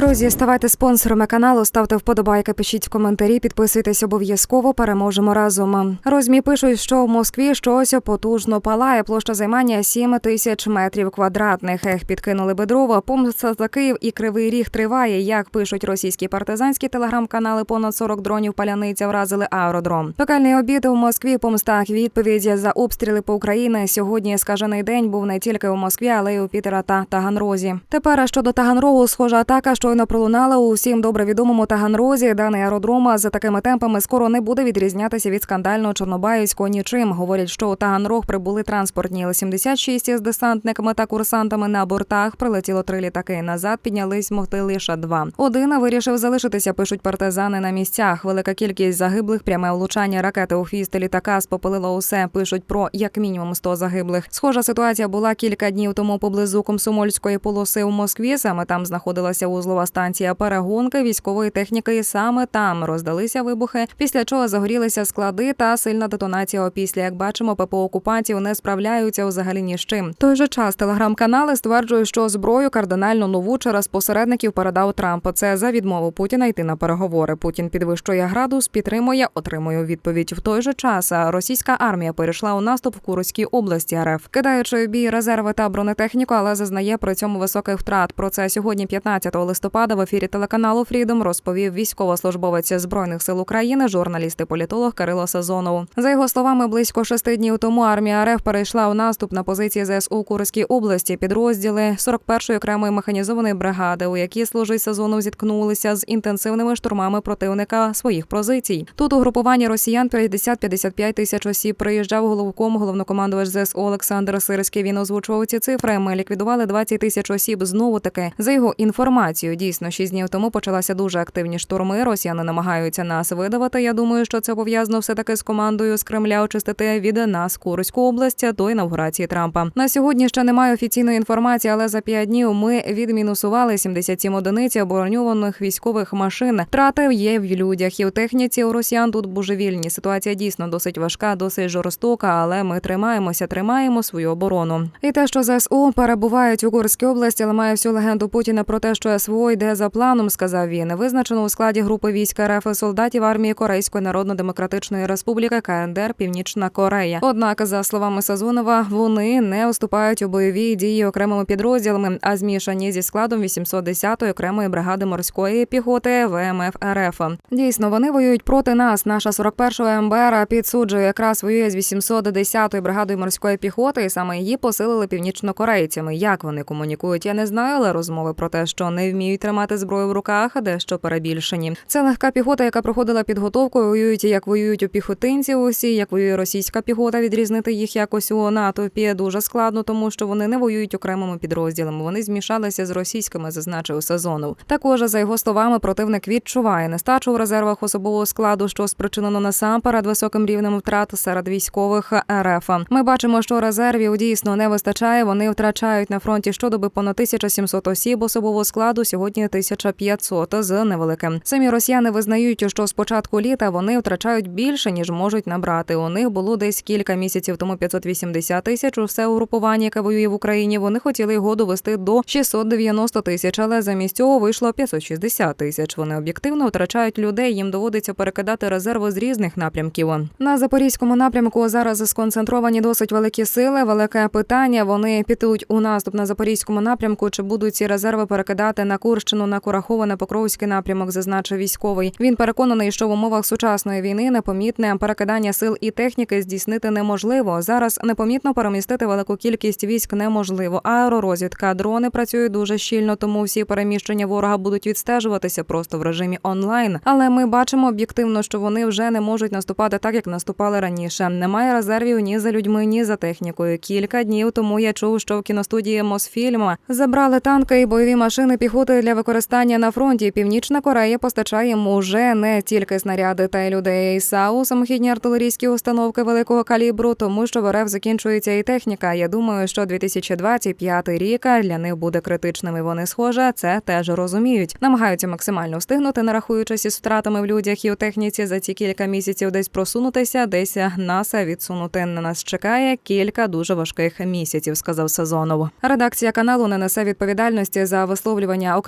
Друзі, ставайте спонсорами каналу, ставте вподобайки, пишіть коментарі, підписуйтесь обов'язково. Переможемо разом. Розмі пишуть, що в Москві щось потужно палає. Площа займання 7 тисяч метрів квадратних. Ех, підкинули би дрова. Помста за Київ і Кривий Ріг триває. Як пишуть російські партизанські телеграм-канали, понад 40 дронів паляниця вразили аеродром. Пекальний обід у Москві. Помста відповіді за обстріли по Україні. Сьогодні скажений день був не тільки у Москві, але й у Пітера та Таганрозі. Тепер щодо Таганрогу, схожа атака щойно пролунала у всім добре відомому Таганрозі. Даний аеродром за такими темпами скоро не буде відрізнятися від скандального Чорнобаївського нічим. Говорять, що у Таганрог прибули транспортні Л-76 з десантниками та курсантами на бортах. Прилетіло три літаки. Назад піднялись могли лише два. Один вирішив залишитися. Пишуть партизани на місцях. Велика кількість загиблих, пряме влучання ракети у хвіст літака спопилило усе. Пишуть про як мінімум 100 загиблих. Схожа ситуація була кілька днів тому поблизу комсомольської полоси у Москві. Саме там знаходилася узлова станція перегонки військової техніки. І саме там роздалися вибухи. Після чого загорілися склади та сильна детонація. Опісля, як бачимо, ППО окупантів не справляються взагалі ні з чим. Той же час телеграм-канали стверджують, що зброю кардинально нову через посередників передав Трамп. Це за відмову Путіна йти на переговори. Путін підвищує градус, підтримує, отримує відповідь. В той же час російська армія перейшла у наступ в Курській області РФ, кидаючи бій резерви та бронетехніку, але зазнає при цьому високих втрат. Про це сьогодні, 15 листопада, в ефірі телеканалу Фрідом розповів військовослужбовець збройних сил України, журналіст і політолог Кирило Сазонов. За його словами, близько шести днів тому армія РФ перейшла у наступ на позиції ЗСУ у Курській області. Підрозділи 41-ї окремої механізованої бригади, у якій служить Сазонов, зіткнулися з інтенсивними штурмами противника своїх позицій. Тут угрупування росіян 50-55 тисяч осіб приїжджав головком головнокомандувач ЗСУ Олександр Сирський. Він озвучував ці цифри. Ми ліквідували 20 тисяч осіб. Знову таки за його інформацією. Дійсно, шість днів тому почалися дуже активні штурми. Росіяни намагаються нас видавати. Я думаю, що це пов'язано все таки з командою з Кремля очистити від нас Курську область до інавгурації Трампа. На сьогодні ще немає офіційної інформації, але за п'ять днів ми відмінусували 77 одиниць обороньованих військових машин. Втрати є в людях і в техніці. У росіян тут божевільні. Ситуація дійсно досить важка, досить жорстока, але ми тримаємося, тримаємо свою оборону. І те, що ЗСУ перебувають у Курській області, ламає всю легенду Путіна про те, що СВО йде за планом, сказав він. Визначено у складі групи військ РФ солдатів армії Корейської Народно-Демократичної Республіки КНДР Північна Корея. Однак, за словами Сазонова, вони не уступають у бойові дії окремими підрозділами, а змішані зі складом 810-ї окремої бригади морської піхоти ВМФ РФ. Дійсно, вони воюють проти нас. Наша 41-га МБР підсуджує якраз воює з 810-ї бригадою морської піхоти, і саме її посилили північнокорейцями. Як вони комунікують, я не знаю, але розмови про те, що не вміють тримати зброю в руках, дещо перебільшені. Це легка піхота, яка проходила підготовку. Воюють як воюють у піхотинці. Усі як воює російська піхота. Відрізнити їх якось у натовпі дуже складно, тому що вони не воюють окремими підрозділами. Вони змішалися з російськими, зазначив Сазонов. Також за його словами, противник відчуває нестачу в резервах особового складу, що спричинено насамперед високим рівнем втрат серед військових РФ. Ми бачимо, що резервів дійсно не вистачає. Вони втрачають на фронті щодоби понад 1700 осіб особового складу. Сьогодні 1500 з невеликим. Самі росіяни визнають, що з початку літа вони втрачають більше ніж можуть набрати. У них було десь кілька місяців тому 580 тисяч. Усе угрупування, яке воює в Україні. Вони хотіли його довести до 690 тисяч, але замість цього вийшло 560 тисяч. Вони об'єктивно втрачають людей. Їм доводиться перекидати резерви з різних напрямків. На запорізькому напрямку зараз сконцентровані досить великі сили. Велике питання. Вони підуть у наступ на запорізькому напрямку. Чи будуть ці резерви перекидати на Курщину, на Курахове, Покровський напрямок? Зазначив військовий. Він переконаний, що в умовах сучасної війни непомітне перекидання сил і техніки здійснити неможливо. Зараз непомітно перемістити велику кількість військ неможливо. Аеророзвідка, дрони працюють дуже щільно, тому всі переміщення ворога будуть відстежуватися просто в режимі онлайн. Але ми бачимо об'єктивно, що вони вже не можуть наступати так, як наступали раніше. Немає резервів ні за людьми, ні за технікою. Кілька днів тому я чув, що в кіностудії Мосфільм забрали танки і бойові машини піхоти для використання на фронті. Північна Корея постачає уже не тільки снаряди та й людей. САУ самохідні артилерійські установки великого калібру, тому що в РФ закінчується і техніка. Я думаю, що 2025 рік для них буде критичним. і Вони схоже, це теж розуміють. Намагаються максимально встигнути, не рахуючись із втратами в людях і у техніці за ці кілька місяців десь просунутися, десь нас відсунути. На нас чекає кілька дуже важких місяців, сказав Сазонов. Редакція каналу не несе відповідальності за висловлювання окремо